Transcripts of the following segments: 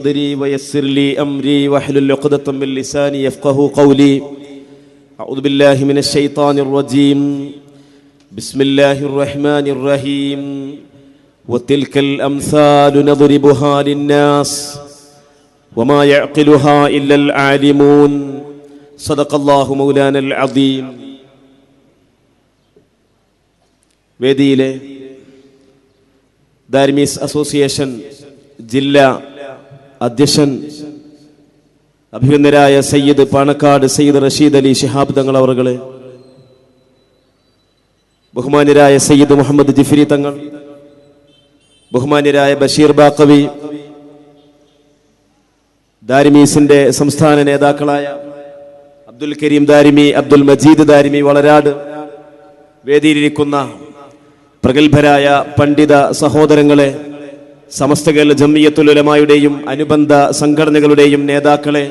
صدري ويسر لي أمري واحلل عقدة من لساني يفقه قولي أعوذ بالله من الشيطان الرجيم بسم الله الرحمن الرحيم وتلك الأمثال نضربها للناس وما يعقلها إلا العالمون صدق الله مولانا العظيم വേദിയിലെ ദാരിമീസ് association ജില്ലാ അധ്യക്ഷൻ അഭിനന്ദരായ സയ്യിദ് പാണക്കാട് സയ്യിദ് റഷീദ് അലി ഷിഹാബ് തങ്ങൾ അവർകൾ ബഹുമാന്യരായ സയ്യിദ് മുഹമ്മദ് ജിഫിരി തങ്ങൾ ബഹുമാന്യരായ ബഷീർ ബാക്കവി ദാരിമീസിന്റെ സംസ്ഥാന നേതാക്കളായ അബ്ദുൽ കരീം ദാരിമി അബ്ദുൽ മജീദ് ദാരിമി വളരാട് വേദിയിലിരിക്കുന്ന പ്രഗത്ഭരായ പണ്ഡിത സഹോദരങ്ങളെ സമസ്ത കേരള ജമ്മിയത്തുലമായുടെയും അനുബന്ധ സംഘടനകളുടെയും നേതാക്കളെ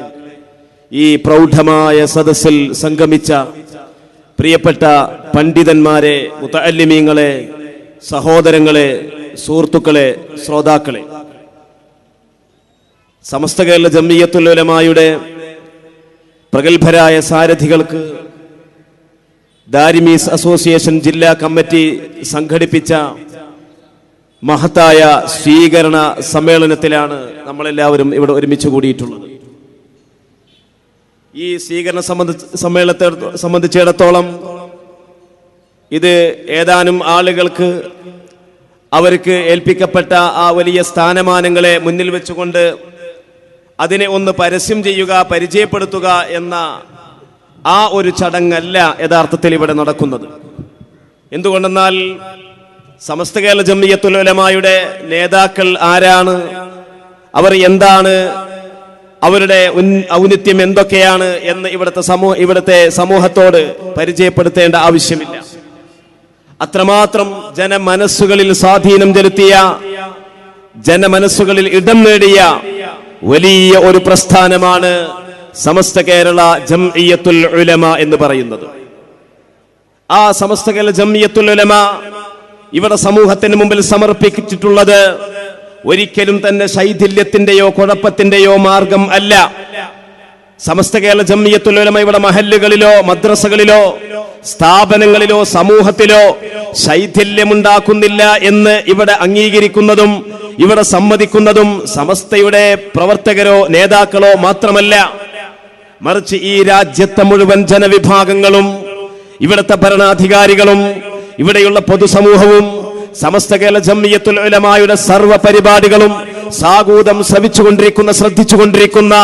ഈ പ്രൗഢമായ സദസ്സിൽ സംഗമിച്ച പ്രിയപ്പെട്ട പണ്ഡിതന്മാരെ മുത്തല്ലിമീങ്ങളെ സഹോദരങ്ങളെ സുഹൃത്തുക്കളെ ശ്രോതാക്കളെ. സമസ്ത കേരള ജമ്മിയത്തുലമായുടെ പ്രഗത്ഭരായ സാരഥികൾക്ക് ദാരിമീസ് അസോസിയേഷൻ ജില്ലാ കമ്മിറ്റി സംഘടിപ്പിച്ച മഹത്തായ സ്വീകരണ സമ്മേളനത്തിലാണ് നമ്മളെല്ലാവരും ഇവിടെ ഒരുമിച്ച് കൂടിയിട്ടുള്ളത്. ഈ സ്വീകരണ സംബന്ധ സമ്മേളനത്തെ സംബന്ധിച്ചിടത്തോളം ഇത് ഏതാനും ആളുകൾക്ക് അവർക്ക് ഏൽപ്പിക്കപ്പെട്ട ആ വലിയ സ്ഥാനമാനങ്ങളെ മുന്നിൽ വെച്ചുകൊണ്ട് അതിനെ ഒന്ന് പരസ്യം ചെയ്യുക പരിചയപ്പെടുത്തുക എന്ന ആ ഒരു ചടങ്ങല്ല യഥാർത്ഥത്തിൽ ഇവിടെ നടക്കുന്നത്. എന്തുകൊണ്ടെന്നാൽ സമസ്ത കേരള ജമ്മിയത്തുലമായുടെ നേതാക്കൾ ആരാണ്? അവർ എന്താണ്? അവരുടെ ഔന്നിത്യം എന്തൊക്കെയാണ് എന്ന് ഇവിടുത്തെ സമൂഹ ഇവിടുത്തെ സമൂഹത്തോട് പരിചയപ്പെടുത്തേണ്ട ആവശ്യമില്ല. അത്രമാത്രം ജനമനസ്സുകളിൽ സ്വാധീനം ചെലുത്തിയ ജനമനസ്സുകളിൽ ഇടം നേടിയ വലിയ ഒരു പ്രസ്ഥാനമാണ് സമസ്ത കേരള ജംഇയ്യത്തുൽ ഉലമ എന്ന് പറയുന്നത്. ആ സമസ്ത കേരള ജംഇയ്യത്തുൽ ഉലമ ഇവിടെ സമൂഹത്തിന് മുമ്പിൽ സമർപ്പിച്ചിട്ടുള്ളത് ഒരിക്കലും തന്നെ ശൈഥില്യത്തിന്റെയോ കുഴപ്പത്തിന്റെയോ മാർഗം അല്ല. സമസ്ത കേരള ജമ്മിയത്തുലോലമ ഇവിടെ മഹല്ലുകളിലോ മദ്രസകളിലോ സ്ഥാപനങ്ങളിലോ സമൂഹത്തിലോ ശൈഥില്യമുണ്ടാക്കുന്നില്ല എന്ന് ഇവിടെ അംഗീകരിക്കുന്നതും ഇവിടെ സമ്മതിക്കുന്നതും സമസ്തയുടെ പ്രവർത്തകരോ നേതാക്കളോ മാത്രമല്ല. മറിച്ച് ഈ രാജ്യത്തെ മുഴുവൻ ജനവിഭാഗങ്ങളും ഇവിടുത്തെ ഭരണാധികാരികളും ഇവിടെയുള്ള പൊതുസമൂഹവും സമസ്ത കേരള ജമ്മിയത്തുൽ ഉലമായുടെ സർവ പരിപാടികളും സാഗൂതം ശ്രവിച്ചുകൊണ്ടിരിക്കുന്ന ശ്രദ്ധിച്ചുകൊണ്ടിരിക്കുന്ന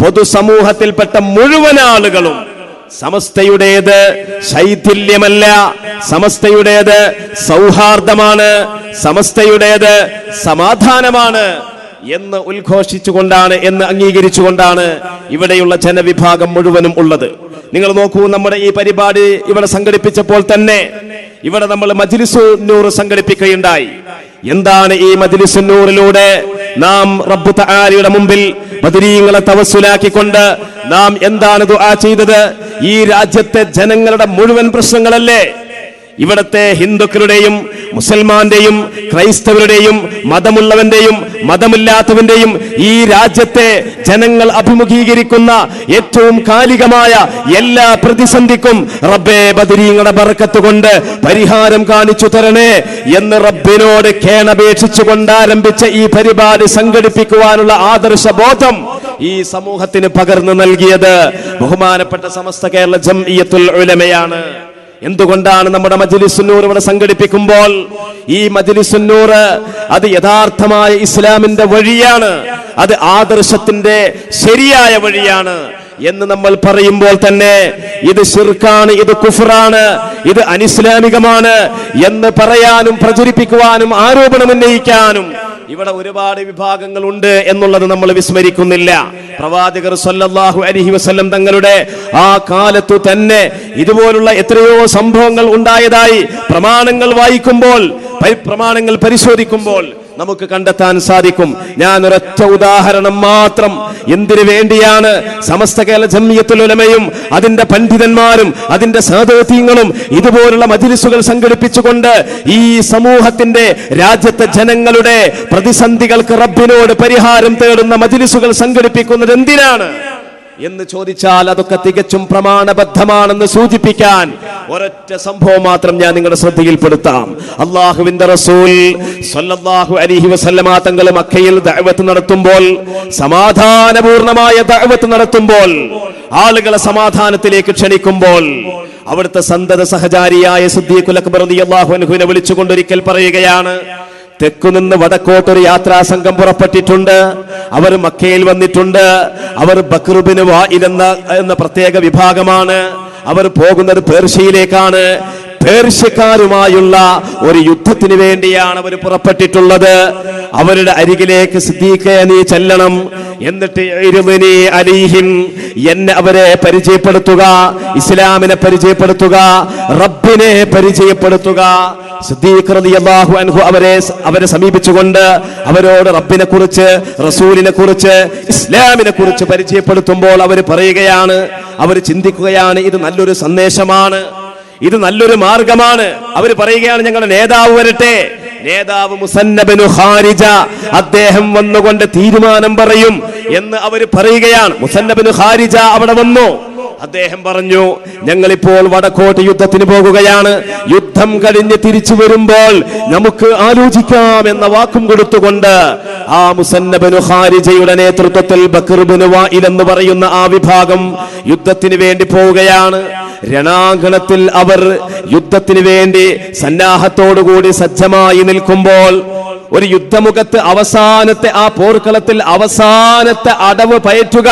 പൊതുസമൂഹത്തിൽപ്പെട്ട മുഴുവൻ ആളുകളും സമസ്തയുടേത് ശൈഥില്യമല്ല സമസ്തയുടേത് സൗഹാർദ്ദമാണ് സമസ്തയുടേത് സമാധാനമാണ് എന്ന് ഉദ്ഘോഷിച്ചുകൊണ്ടാണ് എന്ന് അംഗീകരിച്ചുകൊണ്ടാണ് ഇവിടെയുള്ള ജനവിഭാഗം മുഴുവനും ഉള്ളത്. നിങ്ങൾ നോക്കൂ നമ്മുടെ ഈ പരിപാടി ഇവിടെ സംഘടിപ്പിച്ചപ്പോൾ തന്നെ ഇവിടെ നമ്മൾ മജ്ലിസു സംഘടിപ്പിക്കുകയുണ്ടായി. എന്താണ് ഈ മജ്ലിസു നൂറിലൂടെ? നാം റബ്ബു തആലയുടെ മുമ്പിൽ ബദരീങ്ങളെ തവസ്സുലാക്കിക്കൊണ്ട് നാം എന്താണ് ദുആ ചെയ്തത്? ഈ രാജ്യത്തെ ജനങ്ങളുടെ മുഴുവൻ പ്രശ്നങ്ങളല്ലേ? ഇവിടത്തെ ഹിന്ദുക്കളുടെയും മുസൽമാന്റെയും ക്രൈസ്തവരുടെയും മതമുള്ളവന്റെയും മതമില്ലാത്തവന്റെയും ഈ രാജ്യത്തെ ജനങ്ങൾ അഭിമുഖീകരിക്കുന്ന ഏറ്റവും കാലികമായ എല്ലാ പ്രതിസന്ധിക്കും റബ്ബേ ബദരീങ്ങളുടെ ബറക്കത്ത് കൊണ്ട് പരിഹാരം കാണിച്ചു തരണേ എന്ന് റബ്ബിനോട് കേണപേക്ഷിച്ചു കൊണ്ടാരംഭിച്ച ഈ പരിപാടി സംഘടിപ്പിക്കുവാനുള്ള ആദർശ ബോധം ഈ സമൂഹത്തിന് പകർന്നു നൽകിയത് ബഹുമാനപ്പെട്ട സമസ്ത കേരള ജംഇയ്യത്തുൽ ഉലമയാണ്. എന്തുകൊണ്ടാണ് നമ്മുടെ മജിലിസുന്നൂർ ഇവിടെ സംഘടിപ്പിക്കുമ്പോൾ? ഈ മജിലിസുന്നൂർ അത് യഥാർത്ഥമായ ഇസ്ലാമിന്റെ വഴിയാണ്. അത് ആദർശത്തിന്റെ ശരിയായ വഴിയാണ്. എന്ന് നമ്മൾ പറയുമ്പോൾ തന്നെ ഇത് ഷിർക്കാണ് ഇത് കുഫറാണ് ഇത് അനിസ്ലാമികമാണ് എന്ന് പറയാനും പ്രചരിപ്പിക്കുവാനും ആരോപണം ഉന്നയിക്കാനും ഇവിടെ ഒരുപാട് വിഭാഗങ്ങളുണ്ട് എന്നുള്ളത് നമ്മൾ വിസ്മരിക്കുന്നില്ല. പ്രവാചകർ സല്ലല്ലാഹു അലൈഹി വസല്ലം തങ്ങളുടെ ആ കാലത്തു തന്നെ ഇതുപോലുള്ള എത്രയോ സംഭവങ്ങൾ ഉണ്ടായതായി പ്രമാണങ്ങൾ വായിക്കുമ്പോൾ പരി- പ്രമാണങ്ങൾ പരിശോധിക്കുമ്പോൾ നമുക്ക് കണ്ടെത്താൻ സാധിക്കും. ഞാൻ ഒരൊറ്റ ഉദാഹരണം മാത്രം. എന്തിനു വേണ്ടിയാണ് സമസ്ത കേരള ജമ്മിയത്തുലമയും അതിന്റെ പണ്ഡിതന്മാരും അതിന്റെ സഹദോത്യങ്ങളും ഇതുപോലുള്ള മജിലിസുകൾ സംഘടിപ്പിച്ചുകൊണ്ട് ഈ സമൂഹത്തിന്റെ രാജ്യത്തെ ജനങ്ങളുടെ പ്രതിസന്ധികൾക്ക് റബ്ബിനോട് പരിഹാരം തേടുന്ന മജിലിസുകൾ സംഘടിപ്പിക്കുന്നത് എന്തിനാണ്? എന്ന് ചോദിച്ചാൽ അതൊക്കെ തികച്ചും പ്രമാണബദ്ധമാണെന്ന് സൂചിപ്പിക്കാൻ ഒരൊറ്റ സംഭവം മാത്രം ഞാൻ നിങ്ങളുടെ ശ്രദ്ധയിൽപ്പെടുത്താം. അള്ളാഹുവിന്റെ റസൂൽ സല്ലല്ലാഹു അലൈഹി വസല്ലമ തങ്ങൾ മക്കയിൽ ദഅവത്ത് നടത്തുമ്പോൾ സമാധാനപൂർണമായ ദഅവത്ത് നടത്തുമ്പോൾ ആളുകളെ സമാധാനത്തിലേക്ക് ക്ഷണിക്കുമ്പോൾ അവിടുത്തെ സന്തത സഹചാരിയായ സിദ്ദീഖുൽ അക്ബർ റളിയല്ലാഹു അൻഹുവിനെ പറയുകയാണ് തെക്കുനിന്ന് വടക്കോട്ടൊരു യാത്രാ സംഘം പുറപ്പെട്ടിട്ടുണ്ട്. അവർ മക്കയിൽ വന്നിട്ടുണ്ട്. അവർ ബക്രുബിന് വായിൽ എന്ന എന്ന പ്രത്യേക വിഭാഗമാണ്. അവർ പോകുന്നത് പേർഷ്യയിലേക്കാണ്. പേർഷ്യക്കാരുമായുള്ള ഒരു യുദ്ധത്തിന് വേണ്ടിയാണ് അവർ പുറപ്പെട്ടിട്ടുള്ളത്. അവരുടെ അരികിലേക്ക് സിദ്ദീഖെ നീ ചെല്ലണം. എന്നിട്ട് അലീഹിം എന്നെ അവരെ പരിചയപ്പെടുത്തുക ഇസ്ലാമിനെ പരിചയപ്പെടുത്തുക റബ്ബിനെ പരിചയപ്പെടുത്തുക. അൻഹു അവരെ അവരെ സമീപിച്ചുകൊണ്ട് അവരോട് റബ്ബിനെ കുറിച്ച് റസൂലിനെ കുറിച്ച് ഇസ്ലാമിനെ കുറിച്ച് പരിചയപ്പെടുത്തുമ്പോൾ അവർ പറയുകയാണ് അവർ ചിന്തിക്കുകയാണ് ഇത് നല്ലൊരു സന്ദേശമാണ് ഇത് നല്ലൊരു മാർഗമാണ്. അവർ പറയുകയാണ് ഞങ്ങളുടെ നേതാവ് വരട്ടെ. നേതാവ് മുസന്നബനു ഖാരിജ അദ്ദേഹം വന്നുകൊണ്ട് തീരുമാനം പറയും എന്ന് അവർ പറയുകയാണ്. മുസന്നബനു ഖാരിജ അവിടെ വന്നു? അദ്ദേഹം പറഞ്ഞു ഞങ്ങളിപ്പോൾ വടക്കോട്ട് യുദ്ധത്തിന് പോകുകയാണ്. യുദ്ധം കഴിഞ്ഞ് തിരിച്ചു വരുമ്പോൾ നമുക്ക് ആലോചിക്കാം എന്ന വാക്കും കൊടുത്തുകൊണ്ട് ആ മുസന്നബനു ഹാരിജയുടെ നേതൃത്വത്തിൽ ബക്കർബിന് വായിൽ എന്ന് പറയുന്ന ആ വിഭാഗം യുദ്ധത്തിന് വേണ്ടി പോവുകയാണ്. രണാങ്കണത്തിൽ അവർ യുദ്ധത്തിന് വേണ്ടി സന്നാഹത്തോടുകൂടി സജ്ജമായി നിൽക്കുമ്പോൾ ഒരു യുദ്ധമുഖത്ത് അവസാനത്തെ ആ പോർക്കളത്തിൽ അവസാനത്തെ അടവ് പയറ്റുക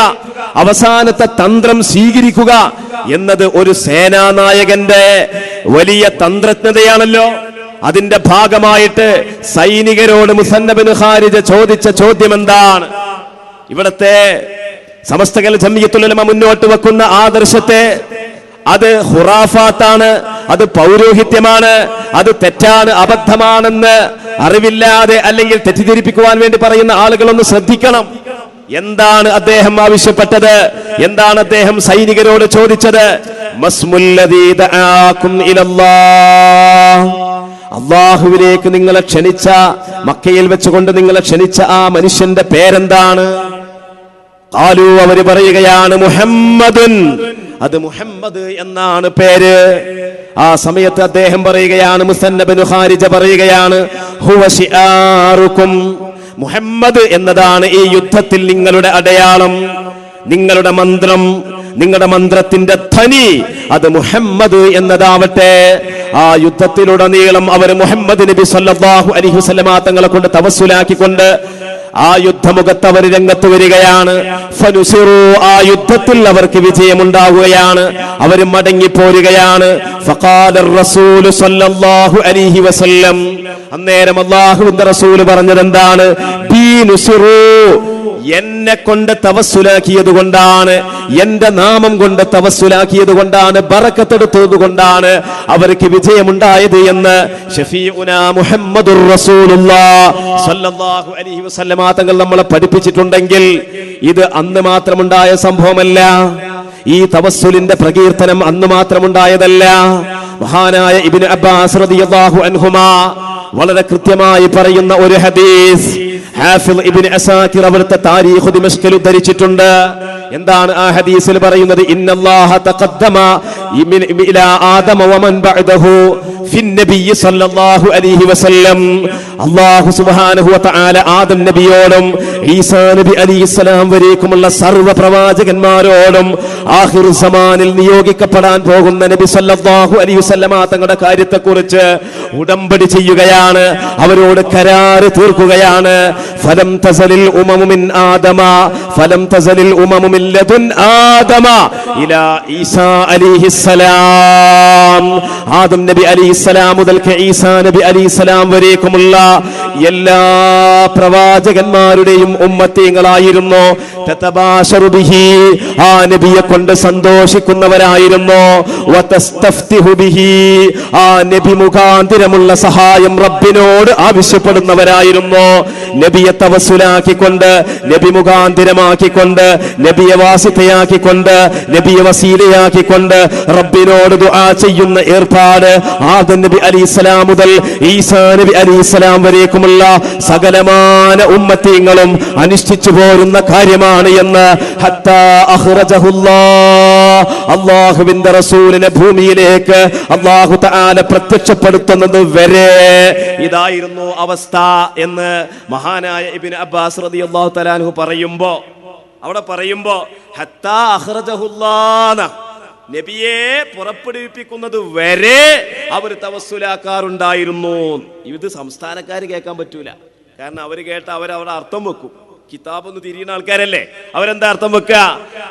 അവസാനത്തെ തന്ത്രം സ്വീകരിക്കുക എന്നത് ഒരു സേനാനായകന്റെ വലിയ തന്ത്രജ്ഞതയാണല്ലോ. അതിന്റെ ഭാഗമായിട്ട് സൈനികരോട് മുസന്നബിന് ഹാരിജ ചോദിച്ച ചോദ്യം എന്താണ് ഇവിടത്തെ സമസ്തകൽ ജമ്മിയത്തുലമ മുന്നോട്ട് വെക്കുന്ന ആദർശത്തെ അത് ഹുറാഫാത്താണ് അത് പൗരോഹിത്യമാണ് അത് തെറ്റാണ് അബദ്ധമാണെന്ന് അറിവില്ലാതെ അല്ലെങ്കിൽ തെറ്റിദ്ധരിപ്പിക്കുവാൻ വേണ്ടി പറയുന്ന ആളുകളൊന്ന് ശ്രദ്ധിക്കണം. എന്താണ് അദ്ദേഹം ആവശ്യപ്പെട്ടത്? എന്താണ് അദ്ദേഹം സൈനികരോട് ചോദിച്ചത്? അള്ളാഹുവിലേക്ക് നിങ്ങളെ ക്ഷണിച്ച മക്കയിൽ വെച്ചുകൊണ്ട് നിങ്ങളെ ക്ഷണിച്ച ആ മനുഷ്യന്റെ പേരെന്താണ്? കാലു അവർ പറയുകയാണ് മുഹമ്മദുൻ അത് മുഹമ്മദ് എന്നാണ് പേര്. ആ സമയത്ത് അദ്ദേഹം പറയുകയാണ് മുസന്നബിനു ഹാരിജ പറയുകയാണ് മുഹമ്മദ് എന്നതാണ് ഈ യുദ്ധത്തിൽ നിങ്ങളുടെ അടയാളം നിങ്ങളുടെ മന്ത്രം നിങ്ങളുടെ മന്ത്രത്തിന്റെ ധനി അത് മുഹമ്മദ് എന്നതാവട്ടെ. ആ യുദ്ധത്തിലുടനീളം അവർ മുഹമ്മദ് നബി സല്ലാഹു വസല്ലമ തങ്ങളെ കൊണ്ട് തവസ്സുലാക്കിക്കൊണ്ട് ആ യുദ്ധമുഖത്ത് അവർ രംഗത്ത് വരികയാണ്. ആ യുദ്ധത്തിൽ അവർക്ക് വിജയമുണ്ടാവുകയാണ്. അവർ മടങ്ങിപ്പോരുകയാണ്. അന്നേരം അള്ളാഹു റസൂൽ പറഞ്ഞത് എന്താണ് എന്നെ കൊണ്ട് തവസ്സുലാക്കിയത് കൊണ്ടാണ് എന്റെ നാമം കൊണ്ട് തവസ്സുലാക്കിയത് കൊണ്ടാണ് ബറക്കത്തെടുത്തത് കൊണ്ടാണ് അവർക്ക് വിജയമുണ്ടായത് എന്ന് തങ്ങൾ നമ്മളെ പഠിപ്പിച്ചിട്ടുണ്ടെങ്കിൽ ഇത് അന്ന് മാത്രമുണ്ടായ സംഭവമല്ല. ഈ തവസ്സുലിന്റെ പ്രകീർത്തനം അന്ന് മാത്രമുണ്ടായതല്ല. മഹാനായ ഇബിൻ അബ്ബാസ് റളിയല്ലാഹു അൻഹുമാ വളരെ കൃത്യമായി പറയുന്ന ഒരു ഹദീസ് ഹാഫിൽ ഇബ്നു അസാക്കിർ അവിടുത്തെ താരീഖ് ദിമഷ്കിൽ ഉദ്ധരിച്ചിട്ടുണ്ട് എന്താണ് ആ ഹദീസിൽ പറയുന്നത്? ഇന്നല്ലാഹ തഖദ്ദമ ഇലാ ആദമ വമൻ ബഅദഹു ഫിൻ നബിയ്യി സല്ലല്ലാഹു അലൈഹി വസല്ലം. അല്ലാഹു സുബ്ഹാനഹു വതആല ആദം നബിയോടും ഈസാ നബി അലൈഹിസ്സലാം വരേക്കുമുള്ള സർവ പ്രവാചകന്മാരോടും ആഹിർ സമാനിൽ നിയോഗിക്കപ്പെടാൻ പോകുന്ന നബി സല്ലല്ലാഹു അലൈഹി വസല്ലമ തങ്ങളുടെ കാര്യത്തെക്കുറിച്ച് ഉടമ്പടി ചെയ്യുകയാണ്. അവരോട് കരാറ് തീർക്കുകയാണ്. ഫലം തസലിൽ ഉമമുമിൻ ആദമ ഫലം തസലിൽ ഉമമു മിൻ ആദമ ഇലാ ഈസാ അലിഹിസ്സലാം. ആദം നബി അലിഹിസ്സലാം മുതൽക്ക് ഈസാ നബി അലിഹിസ്സലാം വരേക്കുമുള്ള എല്ലാ പ്രവാചകന്മാരുടെയും ഉമ്മത്തീങ്ങളായിരുന്നു. ആ നബിയെ കൊണ്ട് സന്തോഷിക്കുന്നവരായിരുന്നു. ആ നബി മുഖാന്തിരമുള്ള സഹായം റബ്ബിനോട് ആവശ്യപ്പെടുന്നവരായിരുന്നു. നബിയെ തവസുലാക്കിക്കൊണ്ട് നബി മുഖാന്തിരമാക്കിക്കൊണ്ട് നബിയെ വാസിതയാക്കിക്കൊണ്ട് നബിയെ വസീലയാക്കിക്കൊണ്ട് റബ്ബിനോട് ദുആ ചെയ്യുന്ന ഏർപ്പാട് ആദം നബി അലി മുതൽ ഈസാ നബി അലിസ്ലാം വരേക്കുമുള്ള സകലമാന ഉമ്മത്തീങ്ങളും അനുഷ്ഠിച്ചു പോരുന്ന കാര്യമാണ് എന്ന് അള്ളാഹുവിന്റെ റസൂലിനെ ഭൂമിയിലേക്ക് അള്ളാഹു തആല പ്രത്യക്ഷപ്പെടുത്തുന്നത് വരെ ഇതായിരുന്നു അവസ്ഥ എന്ന് മഹാനായ ഇബിൻ അബ്ബാസ് റളിയല്ലാഹു തആലാഹു പറയുമ്പോ അവിടെ പറയുമ്പോ ഹത്താ അഹ്റജഹുല്ലാന നബിയെ പുറപ്പെടുവിപ്പിക്കുന്നത് വരെ അവർ തവസ്സുലാക്കാറുണ്ടായിരുന്നു. ഇത് സംസ്ഥാനക്കാർ കേൾക്കാൻ പറ്റൂല. കാരണം അവർ കേട്ട അവർ അവരവിടെ അർത്ഥം വെക്കും. കിതാബ് ഒന്ന് തിരിയുന്ന ആൾക്കാരല്ലേ? അവരെന്താ അർത്ഥം വെക്കുക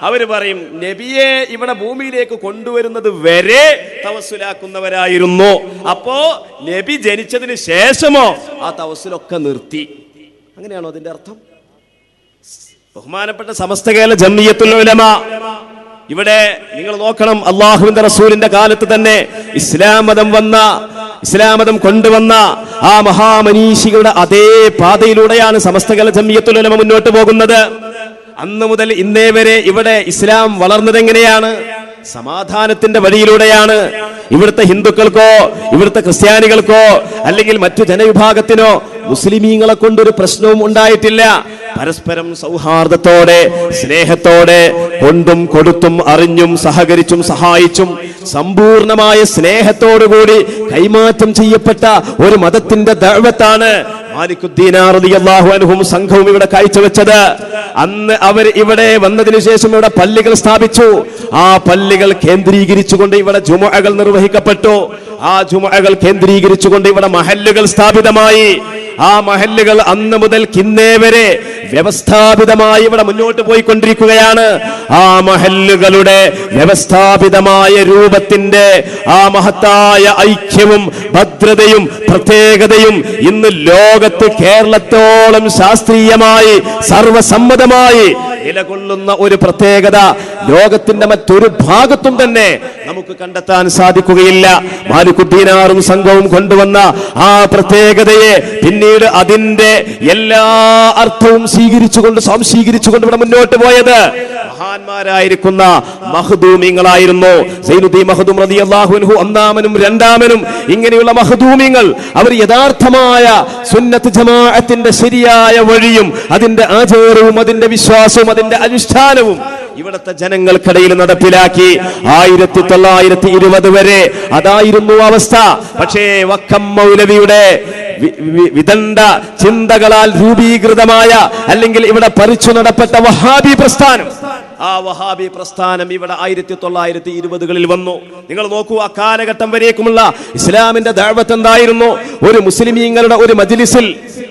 അവർ പറയും നബിയെ ഇവിടെ ഭൂമിയിലേക്ക് കൊണ്ടുവരുന്നത് വരെ തവസ്സുലാക്കുന്നവരായിരുന്നു. അപ്പോ നബി ജനിച്ചതിന് ശേഷമോ ആ തവസ്സുലൊക്കെ നിർത്തി. അങ്ങനെയാണോ അതിന്റെ അർത്ഥം? ബഹുമാനപ്പെട്ട സമസ്ത കേരള ജമ്മിയത്തുള്ള ഉലമ ഇവിടെ നിങ്ങൾ നോക്കണം അള്ളാഹുവിന്റെ റസൂലിന്റെ കാലത്ത് തന്നെ ഇസ്ലാം മതം വന്ന ഇസ്ലാം മതം കൊണ്ടുവന്ന ആ മഹാമനീഷികളുടെ അതേ പാതയിലൂടെയാണ് സമസ്ത കേരള ജമിയത്തുൽ ഉലമ മുന്നോട്ട് പോകുന്നത്. അന്ന് മുതൽ ഇന്നേ വരെ ഇവിടെ ഇസ്ലാം വളർന്നതെങ്ങനെയാണ്? സമാധാനത്തിന്റെ വഴിയിലൂടെയാണ്. ഇവിടുത്തെ ഹിന്ദുക്കൾക്കോ ഇവിടുത്തെ ക്രിസ്ത്യാനികൾക്കോ അല്ലെങ്കിൽ മറ്റു ജനവിഭാഗത്തിനോ മുസ്ലിമീങ്ങളെ കൊണ്ടൊരു പ്രശ്നവും ഉണ്ടായിട്ടില്ല. പരസ്പരം സൗഹാർദ്ദത്തോടെ സ്നേഹത്തോടെ കൊണ്ടും കൊടുത്തും അറിഞ്ഞും സഹകരിച്ചും സഹായിച്ചും സമ്പൂർണമായ സ്നേഹത്തോടുകൂടി കൈമാറ്റം ചെയ്യപ്പെട്ട ഒരു മതത്തിന്റെ ദഴവത്താണ് സംഘവും ഇവിടെ കാഴ്ചവെച്ചത്. അന്ന് അവർ ഇവിടെ വന്നതിന് ശേഷം ഇവിടെ പള്ളികൾ സ്ഥാപിച്ചു. ആ പള്ളികൾ കേന്ദ്രീകരിച്ചുകൊണ്ട് ഇവിടെ ജുമകൾ നിർവഹിക്കപ്പെട്ടു. ആ ജുമകൾ കേന്ദ്രീകരിച്ചുകൊണ്ട് ഇവിടെ മഹല്ലുകൾ സ്ഥാപിതമായി. ആ മഹല്ലുകൾ അന്ന് മുതൽ കിന്നേ വരെ വ്യവസ്ഥാപിതമായി ഇവിടെ മുന്നോട്ട് പോയിക്കൊണ്ടിരിക്കുകയാണ്. ആ മഹല്ലുകളുടെ വ്യവസ്ഥാപിതമായ രൂപത്തിന്റെ ആ മഹത്തായ ഐക്യവും ഭദ്രതയും പ്രത്യേകതയും ഇന്ന് ലോകത്ത് കേരളത്തോളം ശാസ്ത്രീയമായി സർവസമ്മതമായി നിലകൊള്ളുന്ന ഒരു പ്രത്യേകത ലോകത്തിന്റെ മറ്റൊരു ഭാഗത്തും തന്നെ നമുക്ക് കണ്ടെത്താൻ സാധിക്കുകയില്ല. മാലിക്കുദ്ദീനാറും സംഘവും കൊണ്ടുവന്ന ആ പ്രത്യേകതയെ പിന്നീട് അതിന്റെ എല്ലാ അർത്ഥവും സ്വീകരിച്ചുകൊണ്ട് സ്വാംശീകരിച്ചുകൊണ്ട് ഇവിടെ മുന്നോട്ട് പോയത്. മഹാന്മാരായിരിക്കുന്ന മഹദൂമിങ്ങളായിരുന്നു. സൈനുദ്ദീൻ മഹദൂം റതി അൻഹു ഒന്നാമനും രണ്ടാമനും ഇങ്ങനെയുള്ള മഹദൂമിങ്ങൾ അവർ യഥാർത്ഥമായ സുന്നത്ത് ജമാഅത്തിന്റെ ശരിയായ വഴിയും അതിന്റെ ആചാരവും അതിന്റെ വിശ്വാസവും അതിന്റെ അനുഷ്ഠാനവും ഇവിടുത്തെ ജനങ്ങൾക്കിടയിൽ നടപ്പിലാക്കി ആയിരത്തി തൊള്ളായിരത്തി ഇരുപത് വരെ. അതായിരുന്നു അവസ്ഥ. പക്ഷേ വക്കം മൗലവിയുടെ വിദണ്ഡ ചിന്തകളാൽ രൂപീകൃതമായ അല്ലെങ്കിൽ ഇവിടെ പറിച്ചു നടപ്പെട്ട വഹാബി പ്രസ്ഥാനം. ആ വഹാബി പ്രസ്ഥാനം ഇവിടെ ആയിരത്തി തൊള്ളായിരത്തി ഇരുപതുകളിൽ വന്നു. നിങ്ങൾ നോക്കൂ ആ കാലഘട്ടം വരേക്കുമുള്ള ഇസ്ലാമിന്റെ ദാഴ്വത്ത് എന്തായിരുന്നു? ഒരു മുസ്ലിമീങ്ങളുടെ ഒരു മജിലിസിൽ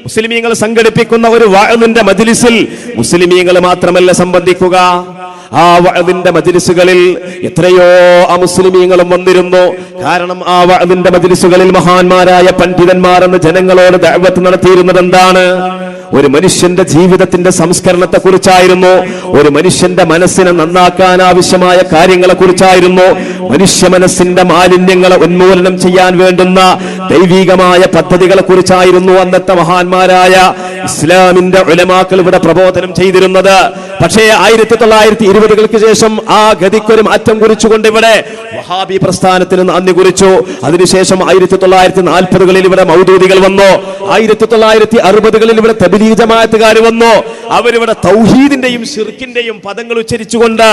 മുസ്ലിമീങ്ങൾ സംഘടിപ്പിക്കുന്ന ഒരു വാഴമിന്റെ മജിലിസിൽ മുസ്ലിമീങ്ങൾ മാത്രമല്ല സംബന്ധിക്കുക. ആ വഅദിന്റെ മജ്ലിസുകളിൽ എത്രയോ അമുസ്ലിമീങ്ങളും വന്നിരുന്നു. കാരണം ആ വഅദിന്റെ മജ്ലിസുകളിൽ മഹാന്മാരായ പണ്ഡിതന്മാർ എന്ന ജനങ്ങളോട് ദഅവത്ത് നടത്തിയിരുന്നത് എന്താണ്? ഒരു മനുഷ്യന്റെ ജീവിതത്തിന്റെ സംസ്കരണത്തെ കുറിച്ചായിരുന്നു ഒരു മനുഷ്യന്റെ മനസ്സിനെ നന്നാക്കാൻ ആവശ്യമായ കാര്യങ്ങളെ കുറിച്ചായിരുന്നു മനുഷ്യ മനസ്സിന്റെ മാലിന്യങ്ങളെ ഉന്മൂലനം ചെയ്യാൻ വേണ്ടുന്ന ദൈവികമായ പദ്ധതികളെ കുറിച്ചായിരുന്നു അന്നത്തെ മഹാന്മാരായ ഇസ്ലാമിന്റെ ഉലമാക്കൾ ഇവിടെ പ്രബോധനം ചെയ്തിരുന്നത്. പക്ഷേ ആയിരത്തി തൊള്ളായിരത്തി ഇരുപതുകൾക്ക് ശേഷം ആ ഗതിക്കൊരു മാറ്റം കുറിച്ചുകൊണ്ട് ഇവിടെ വഹാബി പ്രസ്ഥാനത്തിന് നന്ദി കുറിച്ചു. അതിനുശേഷം ആയിരത്തി തൊള്ളായിരത്തി നാൽപ്പതുകളിൽ ഇവിടെ മൗദൂദികൾ വന്നു. ആയിരത്തി തൊള്ളായിരത്തി അറുപതുകളിൽ ഇവിടെ തബിലീ ജമാഅത്തുകാർ വന്നു. അവരിവിടെ തൗഹീദിന്റെയും ഷിർക്കിന്റെയും പദങ്ങൾ ഉച്ചരിച്ചുകൊണ്ട്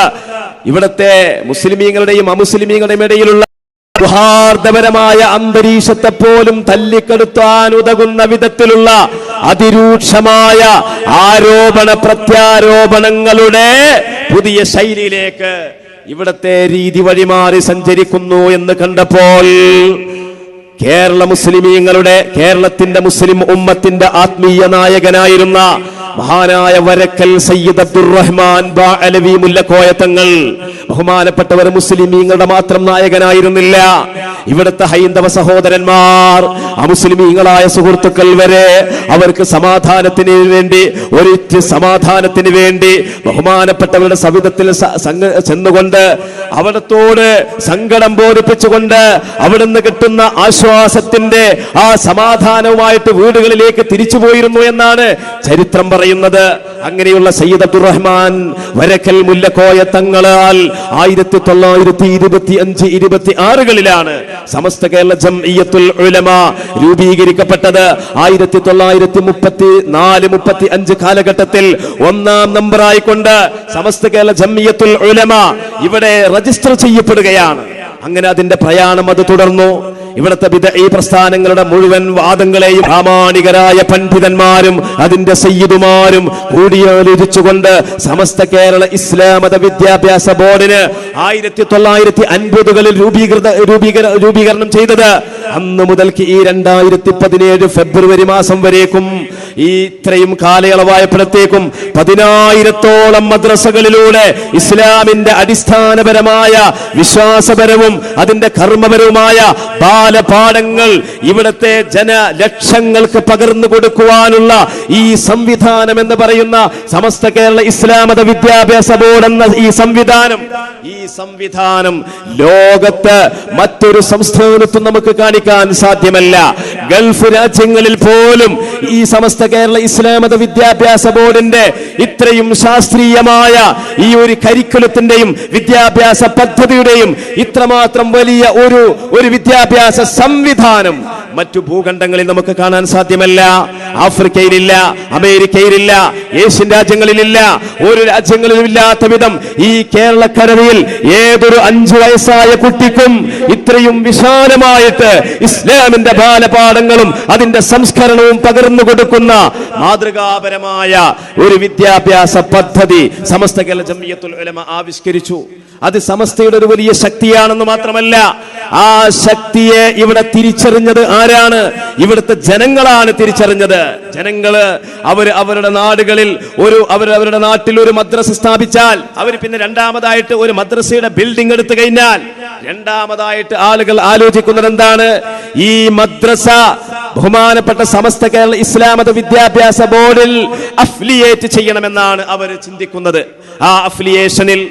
ഇവിടത്തെ മുസ്ലിമീങ്ങളുടെയും അമുസ്ലിമീങ്ങളുടെയും ഇടയിലുള്ള സൗഹാർദ്ദപരമായ അന്തരീക്ഷത്തെ പോലും തല്ലിക്കെടുത്താൻ ഉതകുന്ന വിധത്തിലുള്ള അതിരൂക്ഷമായ ആരോപണ പ്രത്യാരോപണങ്ങളുടെ പുതിയ ശൈലിയിലേക്ക് ഇവിടത്തെ രീതി വഴിമാറി സഞ്ചരിക്കുന്നു എന്ന് കണ്ടപ്പോൾ കേരള മുസ്ലിമീങ്ങളുടെ കേരളത്തിന്റെ മുസ്ലിം ഉമ്മത്തിന്റെ ആത്മീയ നായകനായിരുന്ന മഹാനായ വരക്കൽ സയ്യിദ് അബ്ദുറഹ്മാൻ അലവി മുല്ലക്കോയ തങ്ങൾ. ബഹുമാനപ്പെട്ടവർ മുസ്ലിമീങ്ങളുടെ മാത്രം നായകനായിരുന്നില്ല. ഇവിടുത്തെ ഹൈന്ദവ സഹോദരന്മാർ അമുസ്ലിമീങ്ങളായ സുഹൃത്തുക്കൾ വരെ അവർക്ക് സമാധാനത്തിന് വേണ്ടി ഒരു സമാധാനത്തിന് വേണ്ടി ബഹുമാനപ്പെട്ടവരുടെ സവിധത്തിൽ ചെന്നുകൊണ്ട് അവിടത്തോട് സങ്കടം ബോധിപ്പിച്ചുകൊണ്ട് അവിടുന്ന് കിട്ടുന്ന ആശ്വാസത്തിന്റെ ആ സമാധാനവുമായിട്ട് വീടുകളിലേക്ക് തിരിച്ചു പോയിരുന്നു എന്നാണ് ചരിത്രം പറയുന്നത്. അങ്ങനെയുള്ള സയ്യിദ് അബ്ദുറഹ്മാൻ വരക്കൽ മുല്ലക്കോയ തങ്ങളാൽ ആയിരത്തി തൊള്ളായിരത്തി ഇരുപത്തി അഞ്ച് ഇരുപത്തി ആറുകളിലാണ് സമസ്ത കേരള ജംഇയ്യത്തുൽ ഉലമ രൂപീകരിക്കപ്പെട്ടത്. ആയിരത്തി തൊള്ളായിരത്തി മുപ്പത്തി നാല് മുപ്പത്തി അഞ്ച് കാലഘട്ടത്തിൽ ഒന്നാം നമ്പറായിക്കൊണ്ട് സമസ്ത കേരള ജംഇയ്യത്തുൽ ഉലമ ഇവിടെ രജിസ്റ്റർ ചെയ്യപ്പെടുകയാണ്. അങ്ങനെ അതിന്റെ പ്രയാണം അത് തുടർന്നു. ഇവിടുത്തെ വിധ ഈ പ്രസ്ഥാനങ്ങളുടെ മുഴുവൻ വാദങ്ങളെയും പ്രാമാണികരായ പണ്ഡിതന്മാരും അതിന്റെ സയ്യിദുമാരും കൂടിയാലോചിച്ചുകൊണ്ട് സമസ്ത കേരള ഇസ്ലാമത വിദ്യാഭ്യാസ ബോർഡിന് ആയിരത്തി തൊള്ളായിരത്തി അൻപതുകളിൽ രൂപീകൃത രൂപീകര രൂപീകരണം ചെയ്തത്. അന്ന് മുതൽക്ക് ഈ രണ്ടായിരത്തി പതിനേഴ് ഫെബ്രുവരി മാസം വരേക്കും ഈ ഇത്രയും കാലയളവായപ്പോഴത്തേക്കും പതിനായിരത്തോളം മദ്രസകളിലൂടെ ഇസ്ലാമിന്റെ അടിസ്ഥാനപരമായ വിശ്വാസപരവും അതിന്റെ കർമ്മപരവുമായ ബാലപാഠങ്ങൾ ഇവിടുത്തെ ജനലക്ഷങ്ങൾക്ക് പകർന്നു കൊടുക്കുവാനുള്ള ഈ സംവിധാനം എന്ന് പറയുന്ന സമസ്ത കേരള ഇസ്ലാമത വിദ്യാഭ്യാസ ബോർഡ് എന്ന ഈ സംവിധാനം ഈ സംവിധാനം ലോകത്ത് മറ്റൊരു സംസ്ഥാനത്തും നമുക്ക് കാണിക്കാൻ സാധ്യമല്ല. ഗൾഫ് രാജ്യങ്ങളിൽ പോലും ഈ സമസ്ത കേരള ഇസ്ലാമത വിദ്യാഭ്യാസ ബോർഡിന്റെ ഇത്രയും ശാസ്ത്രീയമായ ഈ ഒരു കരിക്കുലത്തിന്റെയും വിദ്യാഭ്യാസ പദ്ധതിയുടെയും ഇത്രമാത്രം വലിയ ഒരു ഒരു വിദ്യാഭ്യാസ സംവിധാനം മറ്റു ഭൂഖണ്ഡങ്ങളിൽ നമുക്ക് കാണാൻ സാധ്യമല്ല. ആഫ്രിക്കയിലില്ല അമേരിക്കയിലില്ല ഏഷ്യൻ രാജ്യങ്ങളിലില്ല ഒരു രാജ്യങ്ങളിലും ഇല്ലാത്ത വിധം ഈ കേരളക്കരവിയിൽ ഏതൊരു അഞ്ചു വയസ്സായ കുട്ടിക്കും ഇത്രയും വിശാലമായിട്ട് ഇസ്ലാമിന്റെ ബാലപാഠങ്ങളും അതിന്റെ സംസ്കരണവും പകർന്നു കൊടുക്കുന്ന മാതൃകാപരമായ ഒരു വിദ്യാഭ്യാസ പദ്ധതി സമസ്ത കേരള ജമിയത്തുൽ ഉലമ ആവിഷ്കരിച്ചു. അത് സമസ്തയുടെ ഒരു വലിയ ശക്തിയാണെന്ന് മാത്രമല്ല ആ ശക്തിയെ ഇവിടെ തിരിച്ചറിഞ്ഞത് ആരാണ്? ഇവിടുത്തെ ജനങ്ങളാണ് തിരിച്ചറിഞ്ഞത്. ജനങ്ങൾ അവർ അവരുടെ നാടുകളിൽ ഒരു അവർ അവരുടെ നാട്ടിൽ ഒരു മദ്രസ സ്ഥാപിച്ചാൽ അവർ പിന്നെ രണ്ടാമതായിട്ട് ഒരു മദ്രസയുടെ ബിൽഡിംഗ് എടുത്തു കഴിഞ്ഞാൽ രണ്ടാമതായിട്ട് ആളുകൾ ആലോചിക്കുന്നത് എന്താണ്? ഈ മദ്രസ ബഹുമാനപ്പെട്ട സമസ്ത കേരള ഇസ്ലാമത വിദ്യാഭ്യാസ ബോർഡിൽ അഫിലിയേറ്റ് ചെയ്യണമെന്നാണ് അവർ ചിന്തിക്കുന്നത്. ആ അഫിലിയേഷനിൽ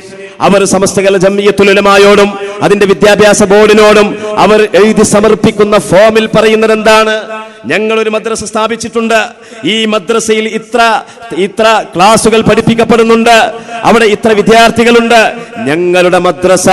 അവർ സമസ്ത കേരള ജമ്മിയത്തുലമായോടും അതിന്റെ വിദ്യാഭ്യാസ ബോർഡിനോടും അവർ എഴുതി സമർപ്പിക്കുന്ന ഫോമിൽ പറയുന്നത് എന്താണ്? ഞങ്ങൾ ഒരു മദ്രസ സ്ഥാപിച്ചിട്ടുണ്ട്. ഈ മദ്രസയിൽ ഇത്ര ഇത്ര ക്ലാസുകൾ പഠിപ്പിക്കപ്പെടുന്നുണ്ട്. അവിടെ ഇത്ര വിദ്യാർത്ഥികളുണ്ട്. ഞങ്ങളുടെ മദ്രസ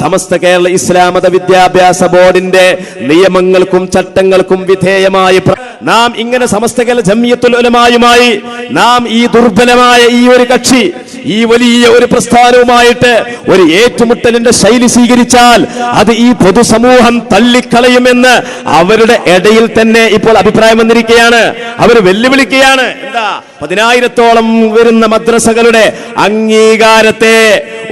സമസ്ത കേരള ഇസ്ലാമത വിദ്യാഭ്യാസ ബോർഡിന്റെ നിയമങ്ങൾക്കും ചട്ടങ്ങൾക്കും വിധേയമായി നാം ഇങ്ങനെ സമസ്ത കേരള ജമിയത്തുൽ ഉലമായുമായി നാം ഈ ദുർബലമായ ഈ ഒരു കക്ഷി ഈ വലിയ ഒരു പ്രസ്ഥാനവുമായിട്ട് ഒരു ഏറ്റുമുട്ടലിന്റെ ശൈലി സ്വീകരിച്ചാൽ അത് ഈ പൊതുസമൂഹം തള്ളിക്കളയുമെന്ന് അവരുടെ ഇടയിൽ തന്നെ ഇപ്പോൾ അഭിപ്രായം വന്നിരിക്കുകയാണ്. അവർ വെല്ലുവിളിക്കുകയാണ്. എന്താ? പതിനായിരത്തോളം വരുന്ന മദ്രസകളുടെ അംഗീകാരത്തെ